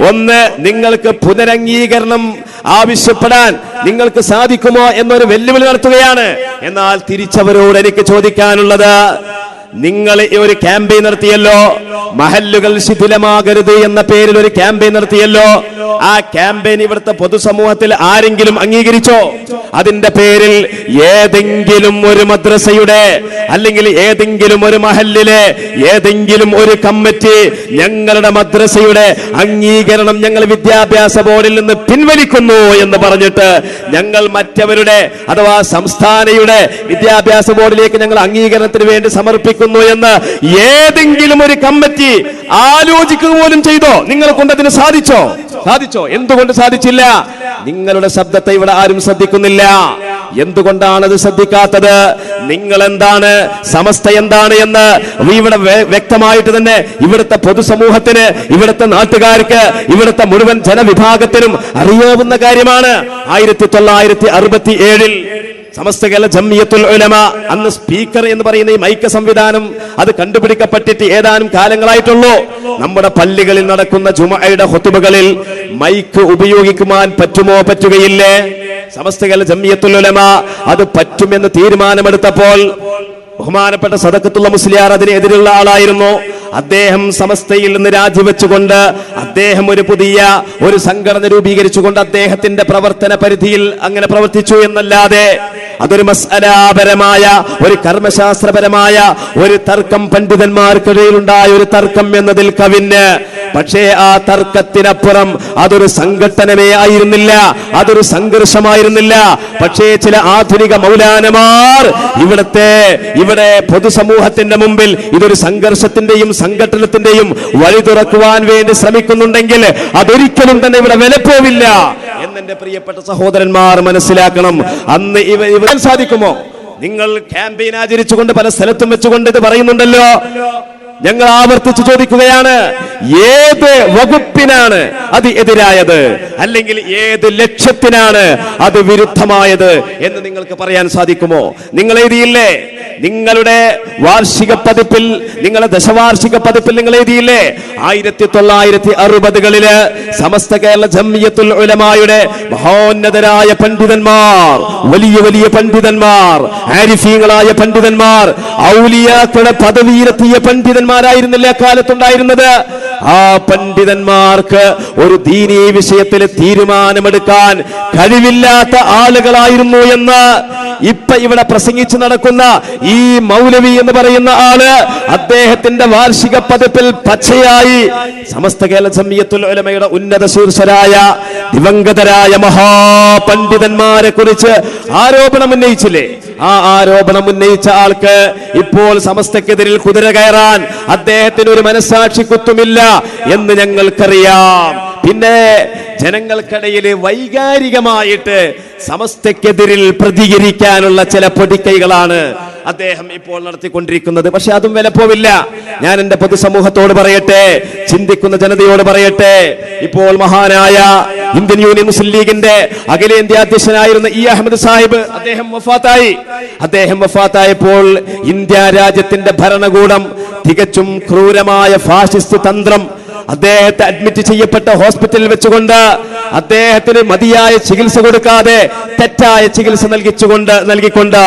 ഒന്ന് നിങ്ങൾക്ക് പുനരംഗീകരണം ആവശ്യപ്പെടാൻ നിങ്ങൾക്ക് സാധിക്കുമോ എന്നൊരു വെല്ലുവിളി നടത്തുകയാണ്. എന്നാൽ തിരിച്ചവരോട് എനിക്ക് ചോദിക്കാനുള്ളത് നിങ്ങൾ ഒരു ക്യാമ്പയിൻ നടത്തിയല്ലോ. മഹല്ലുകൾ ശിഥിലമാകരുത് എന്ന പേരിൽ ഒരു ക്യാമ്പയിൻ നടത്തിയല്ലോ. ആ ക്യാമ്പയിൻ ഇവിടുത്തെ പൊതുസമൂഹത്തിൽ ആരെങ്കിലും അംഗീകരിച്ചോ? അതിന്റെ പേരിൽ ഏതെങ്കിലും ഒരു മദ്രസയുടെ അല്ലെങ്കിൽ ഏതെങ്കിലും ഒരു മഹല്ലിലെ ഏതെങ്കിലും ഒരു കമ്മിറ്റി ഞങ്ങളുടെ മദ്രസയുടെ അംഗീകരണം ഞങ്ങൾ വിദ്യാഭ്യാസ ബോർഡിൽ നിന്ന് പിൻവലിക്കുന്നു എന്ന് പറഞ്ഞിട്ട് ഞങ്ങൾ മറ്റവരുടെ അഥവാ സംസ്ഥാനയുടെ വിദ്യാഭ്യാസ ബോർഡിലേക്ക് ഞങ്ങൾ അംഗീകരണത്തിന് വേണ്ടി സമർപ്പിക്കുന്നു എന്ന് ഏതെങ്കിലും ഒരു കമ്മിറ്റി ആലോചിക്കുക പോലും ചെയ്തോ? നിങ്ങളെ കൊണ്ടതിന് സാധിച്ചോ? സാധിച്ചോ? എന്തുകൊണ്ട് സാധിച്ചില്ല? നിങ്ങളുടെ ശബ്ദത്തെ ഇവിടെ ആരും ശ്രദ്ധിക്കുന്നില്ല. എന്തുകൊണ്ടാണ് അത് ശ്രദ്ധിക്കാത്തത്? നിങ്ങൾ എന്താണ് സമസ്ത എന്താണ് എന്ന് ഇവിടെ വ്യക്തമായിട്ട് തന്നെ ഇവിടുത്തെ പൊതുസമൂഹത്തിന് ഇവിടുത്തെ നാട്ടുകാർക്ക് ഇവിടുത്തെ മുഴുവൻ ജനവിഭാഗത്തിനും അറിയാവുന്ന കാര്യമാണ്. ആയിരത്തി തൊള്ളായിരത്തി അറുപത്തി ഏഴിൽ സമസ്ത കേരള ജമ്മിയത്തുൽ ഉലമ. അന്ന് സ്പീക്കർ എന്ന് പറയുന്ന ഈ മൈക്ക് സംവിധാനം അത് കണ്ടുപിടിക്കപ്പെട്ടിട്ട് ഏതാനും കാലങ്ങളായിട്ടുള്ളൂ. നമ്മുടെ പള്ളികളിൽ നടക്കുന്ന ജുമയുടെ ഹൊത്തുബകളിൽ മൈക്ക് ഉപയോഗിക്കുവാൻ പറ്റുമോ പറ്റുകയില്ലേ? സമസ്ത കേരള ജമ്മിയത്തുൽ ഉലമ അത് പറ്റുമെന്ന് തീരുമാനമെടുത്തപ്പോൾ ബഹുമാനപ്പെട്ട സദക്കത്തുള്ള മുസ്ലിയാർ അതിനെതിരുള്ള ആളായിരുന്നു. അദ്ദേഹം സമസ്തയിൽ നിന്ന് രാജിവെച്ചുകൊണ്ട് അദ്ദേഹം ഒരു പുതിയ ഒരു സംഘടന രൂപീകരിച്ചുകൊണ്ട് അദ്ദേഹത്തിന്റെ പ്രവർത്തന പരിധിയിൽ അങ്ങനെ പ്രവർത്തിച്ചു എന്നല്ലാതെ അതൊരു മസ്അലാപരമായ ഒരു കർമ്മശാസ്ത്രപരമായ ഒരു തർക്കം പണ്ഡിതന്മാർക്കിടയിലുണ്ടായ ഒരു തർക്കം എന്നതിൽ കവിഞ്ഞ് പക്ഷേ ആ തർക്കത്തിനപ്പുറം അതൊരു സംഘട്ടനമേ ആയിരുന്നില്ല അതൊരു സംഘർഷമായിരുന്നില്ല. പക്ഷേ ചില ആധുനിക മൗലാനമാർ ഇവിടത്തെ ഇവിടെ പൊതുസമൂഹത്തിന്റെ മുമ്പിൽ ഇതൊരു സംഘർഷത്തിന്റെയും സംഘട്ടനത്തിന്റെയും വഴി തുറക്കുവാൻ വേണ്ടി ശ്രമിക്കുന്നുണ്ടെങ്കിൽ അതൊരിക്കലും തന്നെ ഇവിടെ വിലപ്പോവില്ല എന്നെ പ്രിയപ്പെട്ട സഹോദരന്മാർ മനസ്സിലാക്കണം. അന്ന് ഇവ ഇവൻ സാധിക്കുമോ? നിങ്ങൾ ക്യാമ്പയിൻ ആചരിച്ചുകൊണ്ട് പല സ്ഥലത്തും വെച്ചുകൊണ്ട് ഇത് പറയുന്നുണ്ടല്ലോ. ഞങ്ങൾ ആവർത്തിച്ചു ചോദിക്കുകയാണ് ഏത് വകുപ്പിനാണ് അത് എതിരായത്? അല്ലെങ്കിൽ ഏത് ലക്ഷ്യത്തിനാണ് അത് വിരുദ്ധമായത് എന്ന് നിങ്ങൾക്ക് പറയാൻ സാധിക്കുമോ? നിങ്ങൾ എഴുതിയില്ലേ? നിങ്ങളുടെ വാർഷിക പതിപ്പിൽ നിങ്ങളുടെ ദശവാർഷിക പതിപ്പിൽ നിങ്ങൾ എഴുതിയില്ലേ? ആയിരത്തി തൊള്ളായിരത്തി അറുപതുകളിൽ സമസ്ത കേരള ജമ്മിയത്തുൽ ഉലമായുടെ മഹോന്നതരായ പണ്ഡിതന്മാർ വലിയ വലിയ പണ്ഡിതന്മാർ ആരിഫീങ്ങളായ പണ്ഡിതന്മാർ ഔലിയാക്കളുടെ പദവിയിലെത്തിയ പണ്ഡിതന്മാരായിരുന്നില്ല കാലത്തുണ്ടായിരുന്നത് ആ പണ്ഡിതന്മാർക്ക് ഒരു ദീനീ വിഷയത്തിൽ തീരുമാനമെടുക്കാൻ കഴിവില്ലാത്ത ആളുകളായിരുന്നു എന്ന് ഇപ്പൊ ഇവിടെ പ്രസംഗിച്ചു നടക്കുന്ന ഈ മൗലവി എന്ന് പറയുന്ന ആൾ അദ്ദേഹത്തിന്റെ വാർഷിക പതിപ്പിൽ പച്ചയായി സമസ്ത കേരള ജമിയത്തുൽ ഉലമയുടെ ഉന്നത ശീർഷരായ ദിവംഗതരായ മഹാപണ്ഡിതന്മാരെ കുറിച്ച് ആരോപണം ഉന്നയിച്ചില്ലേ? ആ ആരോപണം ഉന്നയിച്ച ആൾക്ക് ഇപ്പോൾ സമസ്തക്കെതിരിൽ കുതിര കയറാൻ അദ്ദേഹത്തിന് ഒരു മനസ്സാക്ഷി കുത്തുമില്ല എന്ന് ഞങ്ങൾക്കറിയാം. പിന്നെ ജനങ്ങൾക്കിടയിൽ വൈകാരികമായിട്ട് സമസ്തക്കെതിരിൽ പ്രതികരിക്കാനുള്ള ചില പൊടിക്കൈകളാണ് അദ്ദേഹം ഇപ്പോൾ നടത്തിക്കൊണ്ടിരിക്കുന്നത്. പക്ഷെ അതും വിലപ്പോവില്ല. ഞാൻ എന്റെ പൊതുസമൂഹത്തോട് പറയട്ടെ ചിന്തിക്കുന്ന ജനതയോട് പറയട്ടെ. ഇപ്പോൾ മഹാനായ ഇന്ത്യൻ യൂണിയൻ മുസ്ലിം ലീഗിന്റെ അഖിലേന്ത്യാ അധ്യക്ഷനായിരുന്ന ഇ അഹമ്മദ് സാഹിബ് അദ്ദേഹം വഫാത്തായി. അദ്ദേഹം വഫാത്തായപ്പോൾ ഇന്ത്യ രാജ്യത്തിന്റെ ഭരണകൂടം തികച്ചും ക്രൂരമായ ഫാസിസ്റ്റ് തന്ത്രം അദ്ദേഹത്തെ അഡ്മിറ്റ് ചെയ്യപ്പെട്ട ഹോസ്പിറ്റലിൽ വെച്ചുകൊണ്ട് അദ്ദേഹത്തിന് മതിയായ ചികിത്സ കൊടുക്കാതെ തെറ്റായ ചികിത്സ നൽകിച്ചുകൊണ്ട് നൽകിക്കൊണ്ട്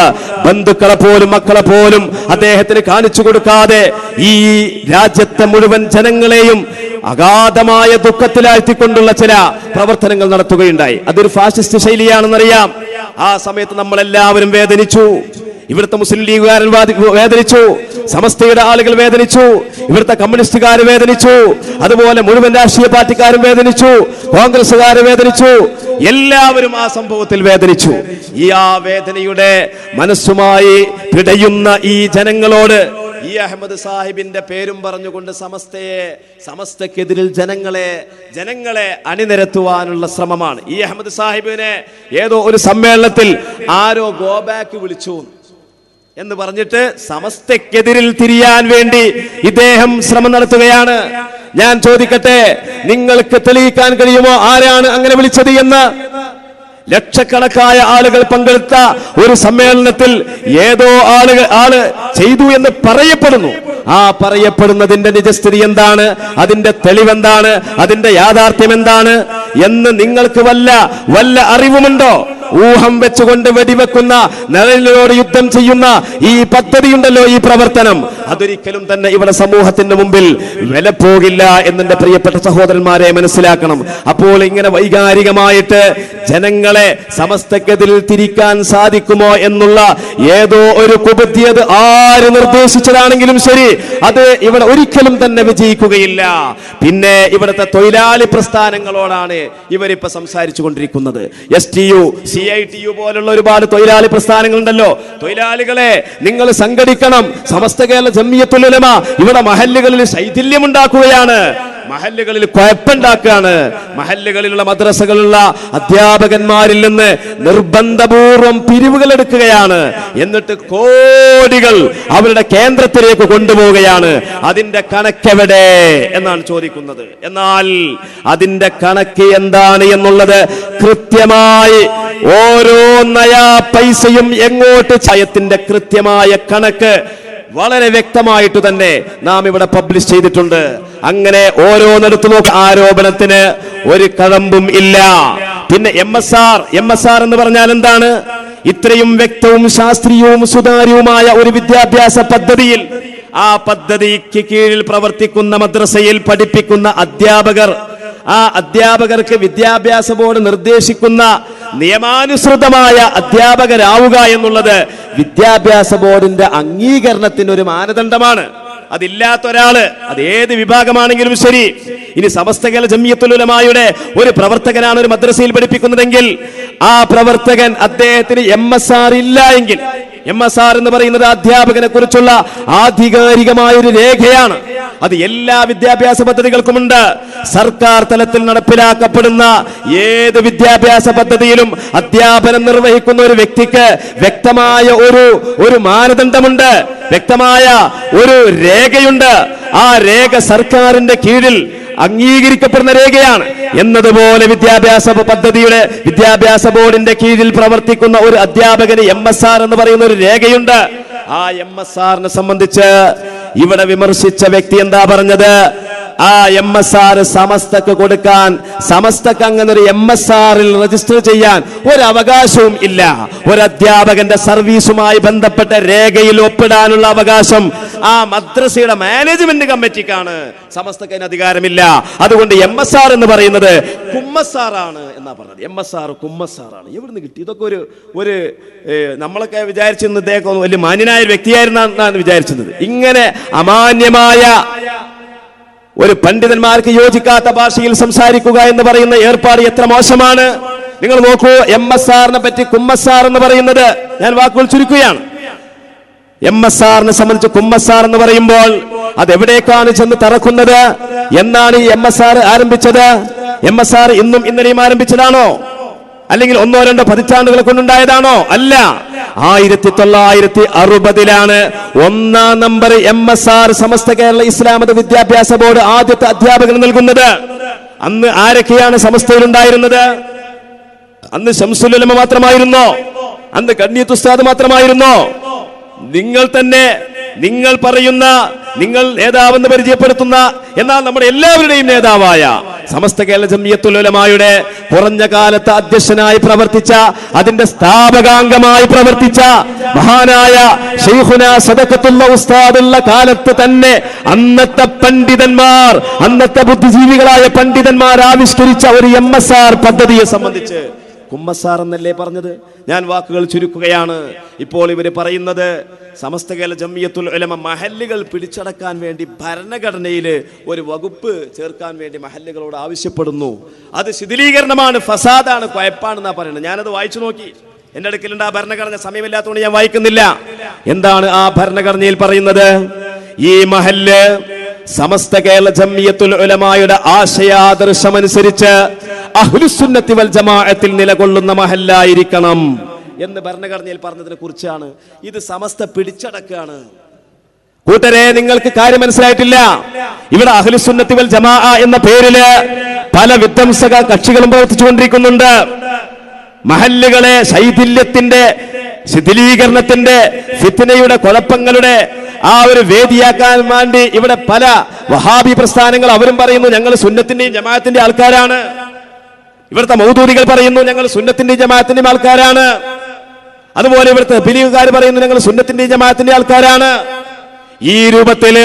ബന്ധുക്കളെ പോലും മക്കളെ പോലും അദ്ദേഹത്തിന് കാണിച്ചു കൊടുക്കാതെ ഈ രാജ്യത്തെ മുഴുവൻ ജനങ്ങളെയും അഗാധമായ ദുഃഖത്തിലാഴ്ത്തിക്കൊണ്ടുള്ള ചില പ്രവർത്തനങ്ങൾ നടത്തുകയുണ്ടായി. അതൊരു ഫാസിസ്റ്റ് ശൈലിയാണെന്നറിയാം. ആ സമയത്ത് നമ്മളെല്ലാവരും വേദനിച്ചു. ഇവിടുത്തെ മുസ്ലിം ലീഗുകാരൻ വേദനിച്ചു. സമസ്തയുടെ ആളുകൾ വേദനിച്ചു. ഇവിടുത്തെ കമ്മ്യൂണിസ്റ്റുകാർ വേദനിച്ചു. അതുപോലെ മുഴുവൻ രാഷ്ട്രീയ പാർട്ടിക്കാരും വേദനിച്ചു. കോൺഗ്രസുകാർ വേദനിച്ചു. എല്ലാവരും ആ സംഭവത്തിൽ വേദനിച്ചു. ഈ ആ വേദനയുടെ മനസ്സുമായി പിടയുന്ന ഈ ജനങ്ങളോട് ഈ അഹമ്മദ് സാഹിബിന്റെ പേരും പറഞ്ഞുകൊണ്ട് സമസ്തയെ സമസ്തക്കെതിരിൽ ജനങ്ങളെ ജനങ്ങളെ അണിനിരത്തുവാനുള്ള ശ്രമമാണ്. ഈ അഹമ്മദ് സാഹിബിനെ ഏതോ ഒരു സമ്മേളനത്തിൽ ആരോ ഗോബാക്ക് വിളിച്ചു. എന്ന് പറഞ്ഞിട്ട് സമസ്തക്കെതിരിൽ തിരിയാൻ വേണ്ടി ഇദ്ദേഹം ശ്രമം നടത്തുകയാണ്. ഞാൻ ചോദിക്കട്ടെ നിങ്ങൾക്ക് തെളിയിക്കാൻ കഴിയുമോ? ആരാണ് അങ്ങനെ വിളിച്ചത് എന്ന്? ലക്ഷക്കണക്കായ ആളുകൾ പങ്കെടുത്ത ഒരു സമ്മേളനത്തിൽ ഏതോ ആളുകൾ ആൾ ചെയ്തു എന്ന് പറയപ്പെടുന്നു. ആ പറയപ്പെടുന്നതിന്റെ നിജസ്ഥിതി എന്താണ്? അതിന്റെ തെളിവെന്താണ്? അതിന്റെ യാഥാർത്ഥ്യം എന്താണ് എന്ന് നിങ്ങൾക്ക് വല്ല വല്ല അറിവുമുണ്ടോ? ഊഹം വെച്ചുകൊണ്ട് വെടിവെക്കുന്ന നിഴലിനോട് യുദ്ധം ചെയ്യുന്ന ഈ പദ്ധതിയുണ്ടല്ലോ ഈ പ്രവർത്തനം. അതൊരിക്കലും തന്നെ ഇവിടെ സമൂഹത്തിന്റെ മുമ്പിൽ വില പോകില്ല എന്നെ പ്രിയപ്പെട്ട സഹോദരന്മാരെ മനസ്സിലാക്കണം. അപ്പോൾ ഇങ്ങനെ വൈകാരികമായിട്ട് ജനങ്ങളെ സമസ്തക്കെതിരിൽ തിരിക്കാൻ സാധിക്കുമോ എന്നുള്ള ഏതോ ഒരു കുപത്തിയത് ആര് നിർദ്ദേശിച്ചതാണെങ്കിലും ശരി അത് ഇവിടെ ഒരിക്കലും തന്നെ വിജയിക്കുകയില്ല. പിന്നെ ഇവിടുത്തെ തൊഴിലാളി പ്രസ്ഥാനങ്ങളോടാണ് ഇവരിപ്പോ സംസാരിച്ചു കൊണ്ടിരിക്കുന്നത് S T U C I T U പോലുള്ള ഒരുപാട് തൊഴിലാളി പ്രസ്ഥാനങ്ങളുണ്ടല്ലോ. തൊഴിലാളികളെ നിങ്ങൾ സംഘടിക്കണം. സമസ്ത കേരള ജമ്മിയത്തുലമ ഇവിടെ മഹല്ലുകളിൽ ശൈഥില്യമുണ്ടാക്കുകയാണ്. മഹല്ലുകളിൽ കുഴപ്പമുണ്ടാക്കുകയാണ്. മഹല്ലുകളിലുള്ള മദ്രസകളുള്ള അധ്യാപകന്മാരിൽ നിന്ന് നിർബന്ധപൂർവം പിരിവുകൾ എടുക്കുകയാണ്. എന്നിട്ട് കോടികൾ അവരുടെ കേന്ദ്രത്തിലേക്ക് കൊണ്ടുപോവുകയാണ്. അതിന്റെ കണക്കെവിടെ എന്നാണ് ചോദിക്കുന്നത്. എന്നാൽ അതിന്റെ കണക്ക് എന്താണ് എന്നുള്ളത് കൃത്യമായി ഓരോ നയാ പൈസയും എങ്ങോട്ട് ചയത്തിന്റെ കൃത്യമായ കണക്ക് വളരെ വ്യക്തമായിട്ട് തന്നെ നാം ഇവിടെ പബ്ലിഷ് ചെയ്തിട്ടുണ്ട്. അങ്ങനെ ഓരോന്നിടത്ത് നോക്ക് ആരോപണത്തിന് ഒരു കഴമ്പും ഇല്ല. പിന്നെ M S R M S R എന്ന് പറഞ്ഞാൽ എന്താണ്? ഇത്രയും വ്യക്തവും ശാസ്ത്രീയവും സുതാര്യവുമായ ഒരു വിദ്യാഭ്യാസ പദ്ധതിയിൽ ആ പദ്ധതിക്ക് കീഴിൽ പ്രവർത്തിക്കുന്ന മദ്രസയിൽ പഠിപ്പിക്കുന്ന അധ്യാപകർ ആ അധ്യാപകർക്ക് വിദ്യാഭ്യാസ ബോർഡ് നിർദ്ദേശിക്കുന്ന നിയമാനുസൃതമായ അധ്യാപകരാവുക എന്നുള്ളത് വിദ്യാഭ്യാസ ബോർഡിന്റെ അംഗീകരണത്തിന് ഒരു മാനദണ്ഡമാണ്. അതില്ലാത്ത ഒരാൾ അത് ഏത് വിഭാഗമാണെങ്കിലും ശരി. ഇനി സമസ്ത കേരള ജമിയത്തുലമായുടെ ഒരു പ്രവർത്തകനാണ് ഒരു മദ്രസയിൽ പഠിപ്പിക്കുന്നതെങ്കിൽ ആ പ്രവർത്തകൻ അദ്ദേഹത്തിന് എം എസ് ആർ ഇല്ല എങ്കിൽ എം എസ് ആർ എന്ന് പറയുന്നത് അധ്യാപകനെ കുറിച്ചുള്ള ആധികാരികമായ ഒരു രേഖയാണ്. അത് എല്ലാ വിദ്യാഭ്യാസ പദ്ധതികൾക്കുമുണ്ട്. സർക്കാർ തലത്തിൽ നടപ്പിലാക്കപ്പെടുന്ന ഏത് വിദ്യാഭ്യാസ പദ്ധതിയിലും അധ്യാപനം നിർവഹിക്കുന്ന ഒരു വ്യക്തിക്ക് വ്യക്തമായ ഒരു ഒരു മാനദണ്ഡമുണ്ട്. വ്യക്തമായ ഒരു രേഖയുണ്ട്. ആ രേഖ സർക്കാരിന്റെ കീഴിൽ അംഗീകരിക്കപ്പെടുന്ന രേഖയാണ്. എന്നതുപോലെ വിദ്യാഭ്യാസ പദ്ധതിയുടെ വിദ്യാഭ്യാസ ബോർഡിന്റെ കീഴിൽ പ്രവർത്തിക്കുന്ന ഒരു അധ്യാപകന് എം എസ് ആർ എന്ന് പറയുന്ന ഒരു രേഖയുണ്ട്. ആ എം എസ് ആറിനെ സംബന്ധിച്ച് ഇവിടെ വിമർശിച്ച വ്യക്തി എന്താ പറഞ്ഞത്? ആ എം എസ് ആർ സമസ്തക്ക് കൊടുക്കാൻ സമസ്തക്ക് അങ്ങനെ ഒരു എം എസ് ആറിൽ രജിസ്റ്റർ ചെയ്യാൻ ഒരു അവകാശവും ഇല്ല. ഒരു അധ്യാപകന്റെ സർവീസുമായി ബന്ധപ്പെട്ട രേഖയിൽ ഒപ്പിടാനുള്ള അവകാശം ആ മദ്രസയുടെ മാനേജ്മെന്റ് കമ്മിറ്റിക്കാണ്. സമസ്തക്ക് അതിന് അധികാരമില്ല. അതുകൊണ്ട് എം എസ് ആർ എന്ന് പറയുന്നത് കുമ്മസാറാണ് എന്നാ പറഞ്ഞത്. എം എസ് ആർ കുമ്മസാറാണ് എവിടുന്ന് കിട്ടി? ഇതൊക്കെ ഒരു ഒരു നമ്മളൊക്കെ വിചാരിച്ചിരുന്നത് ഇദ്ദേഹം വലിയ മാന്യനായ വ്യക്തിയായിരുന്നാണ് വിചാരിച്ചിരുന്നത്. ഇങ്ങനെ അമാന്യമായ ഒരു പണ്ഡിതന്മാർക്ക് യോജിക്കാത്ത ഭാഷയിൽ സംസാരിക്കുക എന്ന് പറയുന്ന ഏർപ്പാട് എത്ര മോശമാണ്. നിങ്ങൾ നോക്കൂ എം എസ് ആറിനെ പറ്റി കുമ്മസാർ എന്ന് പറയുന്നത്. ഞാൻ വാക്കുകൾ ചുരുക്കുകയാണ്. എം എസ് ആറിനെ സംബന്ധിച്ച് കുമ്മസാർ എന്ന് പറയുമ്പോൾ അത് എവിടേക്കാണ് ചെന്ന് തറക്കുന്നത്? എന്നാണ് ഈ എം എസ് ആർ ആരംഭിച്ചത്? എം എസ് ആർ ഇന്നും ഇന്നലെയും ആരംഭിച്ചതാണോ? അല്ലെങ്കിൽ ഒന്നോ രണ്ടോ പതിറ്റാണ്ടുകൾ കൊണ്ടുണ്ടായതാണോ? അല്ല. ആയിരത്തി തൊള്ളായിരത്തി അറുപതിലാണ് ഒന്നാം number M S R Samastha Kerala Islamatha Vidyabhyasa board ആദ്യത്തെ അധ്യാപകന് നൽകുന്നത്. അന്ന് ആരൊക്കെയാണ് സമസ്തയിൽ ഉണ്ടായിരുന്നത് അന്ന് ശംസുലമ മാത്രമായിരുന്നോ? അന്ന് കണ്ണിയത്ത് ഉസ്താദ് മാത്രമായിരുന്നോ? നിങ്ങൾ തന്നെ നിങ്ങൾ പറയുന്ന നിങ്ങൾ നേതാവെന്ന് പരിചയപ്പെടുത്തുന്ന എന്നാൽ നമ്മുടെ എല്ലാവരുടെയും നേതാവായ സമസ്ത കേരള ജമിയത്തുലമായുടെ കുറഞ്ഞ കാലത്ത് അധ്യക്ഷനായി പ്രവർത്തിച്ച അതിന്റെ സ്ഥാപകാംഗമായി പ്രവർത്തിച്ച മഹാനായ ഷെയ്ഖുന സദക്കത്തുള്ള ഉസ്താദുള്ള കാലത്ത് തന്നെ അന്നത്തെ പണ്ഡിതന്മാർ അന്നത്തെ ബുദ്ധിജീവികളായ പണ്ഡിതന്മാർ ആവിഷ്കരിച്ച ഒരു എം പദ്ധതിയെ സംബന്ധിച്ച് കുമ്മസാർ എന്നല്ലേ പറഞ്ഞത്? ഞാൻ വാക്കുകൾ ചുരുക്കുകയാണ്. ഇപ്പോൾ ഇവർ പറയുന്നത് സമസ്ത കേരള ജമിയത്തുൽ ഉലമ മഹല്ലുകൾ പിടിച്ചടക്കാൻ വേണ്ടി ഭരണഘടനയിൽ ഒരു വകുപ്പ് ചേർക്കാൻ വേണ്ടി മഹല്ലുകളോട് ആവശ്യപ്പെടുന്നു. അത് ശിഥിലീകരണമാണ് ഫസാദാണ് കുഴപ്പാണെന്നാ പറയുന്നത്. ഞാനത് വായിച്ചു നോക്കി. എന്റെ അടുക്കലുണ്ട് ആ ഭരണഘടന. സമയമില്ലാത്തതുകൊണ്ട് ഞാൻ വായിക്കുന്നില്ല. എന്താണ് ആ ഭരണഘടനയിൽ പറയുന്നത്? ഈ മഹല്ല് സമസ്ത കേരള ജമിയത്തുൽ ഉലമായുടെ ആശയാദർശമനുസരിച്ച് അഹ്ലുസുന്നത്തി വൽ ജമാഅത്തിൽ നിലകൊള്ളുന്ന മഹല്ലായിരിക്കണം. എന്ന് ഭരണഘടനയിൽ പറഞ്ഞതിനെ കുറിച്ചാണ്. ഇത് സമസ്ത പിടിച്ചടക്കാണ്. കൂട്ടരെ നിങ്ങൾക്ക് കാര്യം മനസ്സിലായിട്ടില്ല? ഇവിടെ അഹ്ലുസുന്നത്തി വൽ ജമാ എന്ന പേരിൽ പല വിധ്വംസക കക്ഷികളും പ്രവർത്തിച്ചുകൊണ്ടിരിക്കുന്നുണ്ട്. മഹല്ലുകളെ ശൈഥില്യത്തിന്റെ ശിഥിലീകരണത്തിന്റെ ഫിത്തിനയുടെ കുഴപ്പങ്ങളുടെ ആ ഒരു വേദിയാക്കാൻ വേണ്ടി ഇവിടെ പല വഹാബി പ്രസ്ഥാനങ്ങൾ അവരും പറയുന്നു ഞങ്ങൾ സുന്നത്തിന്റെയും ജമാഅത്തിന്റെ ആൾക്കാരാണ്. ഇവിടുത്തെ മൗദൂദികൾ പറയുന്നു ഞങ്ങൾ സുന്നത്തിന്റെ ജമാത്തിന്റെ ആൾക്കാരാണ്. അതുപോലെ ഇവിടുത്തെ ബിലീവുകാർ പറയുന്നു ഞങ്ങൾ സുന്നത്തിന്റെ ജമാഅത്തിന്റെ ആൾക്കാരാണ്. ഈ രൂപത്തിൽ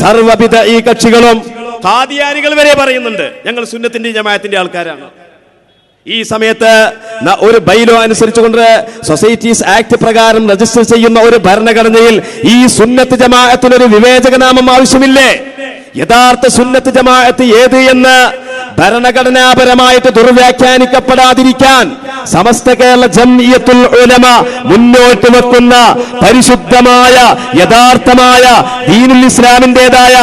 സർവവിധ ഈ കക്ഷികളും കാദിയാനികൾ വരെ പറയുന്നുണ്ട് ഞങ്ങൾ സുന്നത്തിന്റെ ജമാഅത്തിന്റെ ആൾക്കാരാണ്. ഈ സമയത്ത് ഒരു ബൈലോ അനുസരിച്ചുകൊണ്ട് സൊസൈറ്റീസ് ആക്ട് പ്രകാരം രജിസ്റ്റർ ചെയ്യുന്ന ഒരു ഭരണഘടനയിൽ ഈ സുന്നത്ത് ജമാഅത്തിന് ഒരു വിവേചകനാമം ആവശ്യമില്ലേ? യഥാർത്ഥ സുന്നത്ത് ജമാഅത്ത് ഏത് എന്ന് ഭരണഘടനാപരമായിട്ട് ദുർവ്യാഖ്യാനിക്കപ്പെടാതിരിക്കാൻ സമസ്ത കേരള ജംഇയത്തുൽ ഉലമ മുന്നോട്ട് വെക്കുന്ന പരിശുദ്ധമായ യഥാർത്ഥമായ ദീനുൽ ഇസ്ലാമിന്റേതായ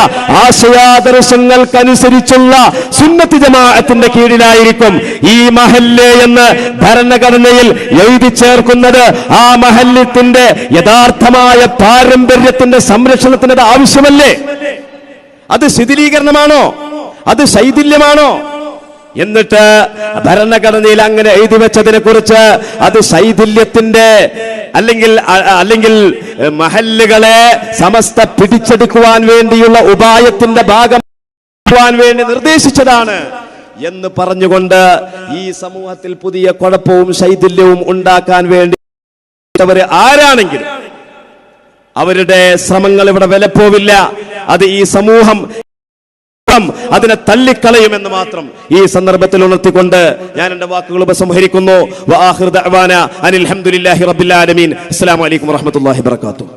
ആശയാദർശങ്ങൾക്കനുസരിച്ചുള്ള സുന്നത്ത് ജമാഅത്തിന്റെ കീഴിലായിരിക്കും ഈ മഹല്ല് എന്ന് ഭരണഘടനയിൽ എഴുതി ചേർക്കുന്നത്. ആ മഹല്യത്തിന്റെ യഥാർത്ഥമായ പാരമ്പര്യത്തിന്റെ സംരക്ഷണത്തിന് അത് ആവശ്യമല്ലേ? അത് ശിഥിലീകരണമാണോ അത് ശൈഥില്യമാണോ? എന്നിട്ട് ഭരണഘടനയിൽ അങ്ങനെ എഴുതി വെച്ചതിനെ കുറിച്ച് അത് ശൈഥില്യത്തിന്റെ അല്ലെങ്കിൽ അല്ലെങ്കിൽ മഹല്ലുകളെ സമസ്ത പിടിച്ചെടുക്കുവാൻ വേണ്ടിയുള്ള ഉപായത്തിന്റെ ഭാഗം വേണ്ടി നിർദ്ദേശിച്ചതാണ് എന്ന് പറഞ്ഞുകൊണ്ട് ഈ സമൂഹത്തിൽ പുതിയ കുഴപ്പവും ശൈഥില്യവും ഉണ്ടാക്കാൻ വേണ്ടി ആരാണെങ്കിലും അവരുടെ ശ്രമങ്ങൾ ഇവിടെ വിലപ്പോവില്ല. അത് ഈ സമൂഹം അതിനെ തള്ളിക്കളയുമെന്ന് മാത്രം ഈ സന്ദർഭത്തിൽ ഉണർത്തിക്കൊണ്ട് ഞാൻ എന്റെ വാക്കുകൾ ഉപസംഹരിക്കുന്നു. അനിൽ അസ്സലാമു അലൈക്കും വറഹ്മത്തുള്ളാഹി വബറകാതുഹു.